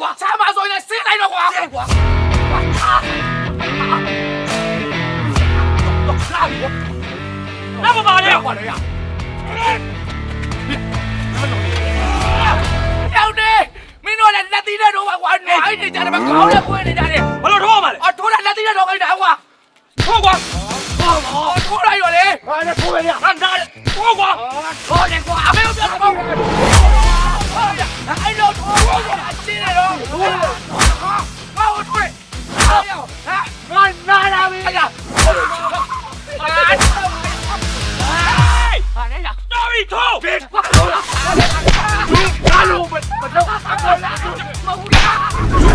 ကွာစားမဆိုရင်ဆင်းလိုက်တော့ကွာဆင်းကွာဟာလာပြီလာပါပါလေကွာလေရရောက်နေမင်းတို့လည်းလက်သီးနဲ့တော့ကွာနေအိုက်နေကြတယ်မကောင်းလည်းပွင့်နေကြတယ်ဘလို့ထိုးပါလဲအော်ထိုးတာလက်သီးနဲ့တော့အိုက်တာကွာထိုးကွာဟောထိုးလိုက်ရောလေဟာနဲ့ထိုးရရဟာနား ผิดมาลูกมันมันต้องมาคนละมาคุณ